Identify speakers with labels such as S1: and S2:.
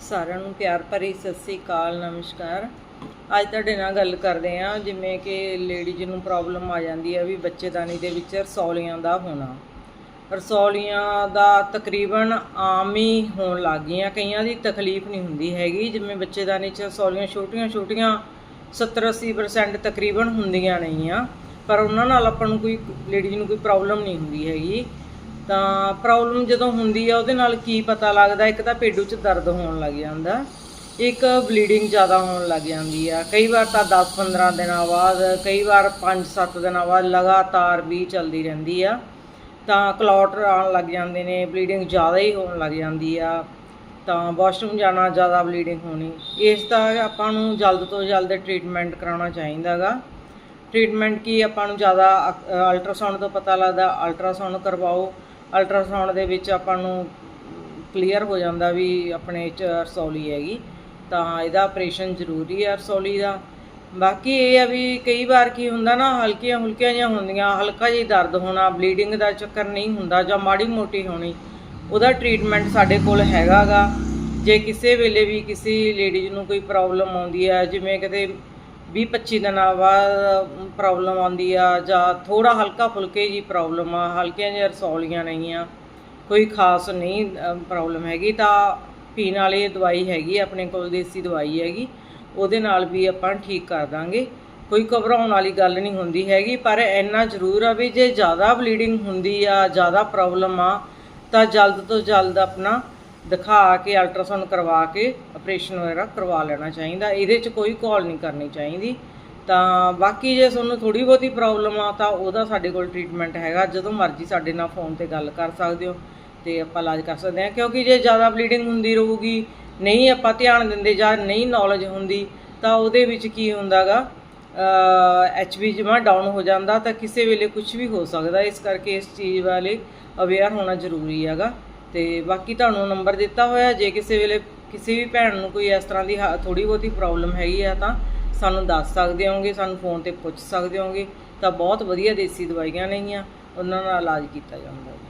S1: ਸਾਰਿਆਂ ਨੂੰ ਪਿਆਰ ਭਰੀ ਸਤਿ ਸ੍ਰੀ ਅਕਾਲ, ਨਮਸਕਾਰ। ਅੱਜ ਤੁਹਾਡੇ ਨਾਲ ਗੱਲ ਕਰਦੇ ਹਾਂ, ਜਿਵੇਂ ਕਿ ਲੇਡੀਜ਼ ਨੂੰ ਪ੍ਰੋਬਲਮ ਆ ਜਾਂਦੀ ਹੈ ਵੀ ਬੱਚੇਦਾਨੀ ਦੇ ਵਿੱਚ ਰਸੌਲੀਆਂ ਦਾ ਹੋਣਾ। ਰਸੌਲੀਆਂ ਦਾ ਤਕਰੀਬਨ ਆਮ ਹੀ ਹੋਣ ਲੱਗ ਗਈਆਂ। ਕਈਆਂ ਦੀ ਤਕਲੀਫ ਨਹੀਂ ਹੁੰਦੀ ਹੈਗੀ, ਜਿਵੇਂ ਬੱਚੇਦਾਨੀ 'ਚ ਰਸੌਲੀਆਂ ਛੋਟੀਆਂ ਛੋਟੀਆਂ 70-80% ਤਕਰੀਬਨ ਹੁੰਦੀਆਂ ਨਹੀਂ ਆ ਪਰ ਉਹਨਾਂ ਨਾਲ ਆਪਾਂ ਨੂੰ ਕੋਈ ਲੇਡੀਜ਼ ਨੂੰ ਕੋਈ ਪ੍ਰੋਬਲਮ ਨਹੀਂ ਹੁੰਦੀ ਹੈਗੀ। ਤਾਂ ਪ੍ਰੋਬਲਮ ਜਦੋਂ ਹੁੰਦੀ ਆ, ਉਹਦੇ ਨਾਲ ਕੀ ਪਤਾ ਲੱਗਦਾ? ਇੱਕ ਤਾਂ ਪੇਡੂ 'ਚ ਦਰਦ ਹੋਣ ਲੱਗ ਜਾਂਦਾ। ਇੱਕ ਬਲੀਡਿੰਗ ਜ਼ਿਆਦਾ ਹੋਣ ਲੱਗ ਜਾਂਦੀ ਆ। ਕਈ ਵਾਰ ਤਾਂ 10-15 ਦਿਨਾਂ ਬਾਅਦ, ਕਈ ਵਾਰ 5-7 ਦਿਨਾਂ ਬਾਅਦ ਲਗਾਤਾਰ ਵੀ ਚੱਲਦੀ ਰਹਿੰਦੀ ਆ। ਤਾਂ ਕਲੌਟ ਆਉਣ ਲੱਗ ਜਾਂਦੇ ਨੇ ਬਲੀਡਿੰਗ ਜ਼ਿਆਦਾ ਹੀ ਹੋਣ ਲੱਗ ਜਾਂਦੀ ਆ। ਤਾਂ ਵਾਸ਼ਰੂਮ ਜਾਣਾ ਜ਼ਿਆਦਾ ਬਲੀਡਿੰਗ ਹੋਣੀ। ਇਸ ਦਾ ਆਪਾਂ ਨੂੰ ਜਲਦ ਤੋਂ ਜਲਦ ਟ੍ਰੀਟਮੈਂਟ ਕਰਾਉਣਾ ਚਾਹੀਦਾਗਾ ਟ੍ਰੀਟਮੈਂਟ ਕੀ ਆਪਾਂ ਨੂੰ ਜ਼ਿਆਦਾ ਅਲਟਰਾਸਾਊਂਡ ਤੋਂ ਪਤਾ ਲੱਗਦਾ ਅਲਟਰਾਸਾਊਂਡ ਕਰਵਾਓ। ਅਲਟਰਾਸਾਊਂਡ ਦੇ ਵਿੱਚ ਆਪਾਂ ਨੂੰ ਕਲੀਅਰ ਹੋ ਜਾਂਦਾ ਵੀ ਆਪਣੇ ਚ ਰਸੌਲੀ ਹੈਗੀ, ਤਾਂ ਇਹਦਾ ਆਪਰੇਸ਼ਨ ਜ਼ਰੂਰੀ ਹੈ ਰਸੌਲੀ ਦਾ। ਬਾਕੀ ਇਹ ਆ ਵੀ ਕਈ ਵਾਰ ਕੀ ਹੁੰਦਾ ਨਾ, ਹਲਕੀਆਂ ਹੁਲਕੀਆਂ ਜਿਹੀਆਂ ਹੁੰਦੀਆਂ, ਹਲਕਾ ਜਿਹਾ ਦਰਦ ਹੋਣਾ ਬਲੀਡਿੰਗ ਦਾ ਚੱਕਰ ਨਹੀਂ ਹੁੰਦਾ ਜਾਂ ਮਾੜੀ ਮੋਟੀ ਹੋਣੀ, ਉਹਦਾ ਟ੍ਰੀਟਮੈਂਟ ਸਾਡੇ ਕੋਲ ਹੈਗਾਗਾ। ਜੇ ਕਿਸੇ ਵੇਲੇ ਵੀ ਕਿਸੇ ਲੇਡੀਜ਼ ਨੂੰ ਕੋਈ ਪ੍ਰੋਬਲਮ ਆਉਂਦੀ ਹੈ, ਜਿਵੇਂ ਕਿਤੇ 20 25 ਦਿਨਾਂ ਬਾਅਦ ਪ੍ਰੋਬਲਮ ਆਉਂਦੀ ਆ ਜਾਂ ਥੋੜਾ ਹਲਕਾ ਫੁਲਕੇ ਜੀ ਪ੍ਰੋਬਲਮ ਆ, ਹਲਕੀਆਂ ਜਿਹੀਆਂ ਰਸੌਲੀਆਂ ਨਹੀਂ ਆ ਕੋਈ ਖਾਸ ਨਹੀਂ ਪ੍ਰੋਬਲਮ ਹੈਗੀ ਤਾਂ ਪੀਣ ਵਾਲੀ ਦਵਾਈ ਹੈਗੀ, ਆਪਣੇ ਕੋਲ ਦੇਸੀ ਦਵਾਈ ਹੈਗੀ, ਉਹਦੇ ਨਾਲ ਵੀ ਆਪਾਂ ਠੀਕ ਕਰ ਦਾਂਗੇ। ਕੋਈ ਘਬਰਾਉਣ ਵਾਲੀ ਗੱਲ ਨਹੀਂ ਹੁੰਦੀ ਹੈਗੀ, ਪਰ ਇੰਨਾ ਜ਼ਰੂਰ ਆ ਵੀ ਜੇ ਜ਼ਿਆਦਾ ਬਲੀਡਿੰਗ ਹੁੰਦੀ ਆ, ਜ਼ਿਆਦਾ ਪ੍ਰੋਬਲਮ ਆ, ਤਾਂ ਜਲਦ ਤੋਂ ਜਲਦ ਆਪਣਾ ਦਿਖਾ ਕੇ ਅਲਟਰਾਸਾਊਂਡ ਕਰਵਾ ਕੇ ਆਪਰੇਸ਼ਨ ਵਗੈਰਾ ਕਰਵਾ ਲੈਣਾ ਚਾਹੀਦਾ। ਇਹਦੇ 'ਚ ਕੋਈ ਕਾਲ ਨਹੀਂ ਕਰਨੀ ਚਾਹੀਦੀ। ਤਾਂ ਬਾਕੀ ਜੇ ਤੁਹਾਨੂੰ ਥੋੜੀ ਬਹੁਤੀ ਪ੍ਰੋਬਲਮ ਆ, ਤਾਂ ਉਹਦਾ ਸਾਡੇ ਕੋਲ ਟ੍ਰੀਟਮੈਂਟ ਹੈਗਾ। ਜਦੋਂ ਮਰਜ਼ੀ ਸਾਡੇ ਨਾਲ ਫੋਨ ਤੇ ਗੱਲ ਕਰ ਸਕਦੇ ਹੋ ਤੇ ਆਪਾਂ ਇਲਾਜ ਕਰ ਸਕਦੇ ਹਾਂ। ਕਿਉਂਕਿ ਜੇ ਜ਼ਿਆਦਾ ਬਲੀਡਿੰਗ ਹੁੰਦੀ ਰਹੂਗੀ, ਨਹੀਂ ਆਪਾਂ ਧਿਆਨ ਦਿੰਦੇ ਜਾਂ ਨਹੀਂ ਨੌਲੇਜ ਹੁੰਦੀ, ਤਾਂ ਉਹਦੇ ਵਿੱਚ ਕੀ ਹੁੰਦਾਗਾ? ਐਚਬੀ ਜਮਾ ਡਾਊਨ ਹੋ ਜਾਂਦਾ ਤਾਂ ਕਿਸੇ ਵੇਲੇ ਕੁਝ ਵੀ ਹੋ ਸਕਦਾ। ਇਸ ਕਰਕੇ ਇਸ ਚੀਜ਼ ਵਾਲੇ ਅਵੇਅਰ ਹੋਣਾ ਜ਼ਰੂਰੀ ਹੈਗਾ। ਤੇ ਬਾਕੀ ਤੁਹਾਨੂੰ ਨੰਬਰ ਦਿੱਤਾ ਹੋਇਆ ਜੇ ਕਿਸੇ ਵੇਲੇ ਕਿਸੇ ਵੀ ਭੈਣ ਨੂੰ ਕੋਈ ਇਸ ਤਰ੍ਹਾਂ ਦੀ ਥੋੜੀ ਬਹੁਤੀ ਪ੍ਰੋਬਲਮ ਹੈਗੀ ਆ ਤਾਂ ਸਾਨੂੰ ਦੱਸ ਸਕਦੇ ਹੋਗੇ ਸਾਨੂੰ ਫੋਨ ਤੇ ਪੁੱਛ ਸਕਦੇ ਹੋਗੇ ਤਾਂ ਬਹੁਤ ਵਧੀਆ ਦੇਸੀ ਦਵਾਈਆਂ ਨੇਗੀਆਂ, ਉਹਨਾਂ ਨਾਲ ਇਲਾਜ ਕੀਤਾ ਜਾਂਦਾ ਹੈ।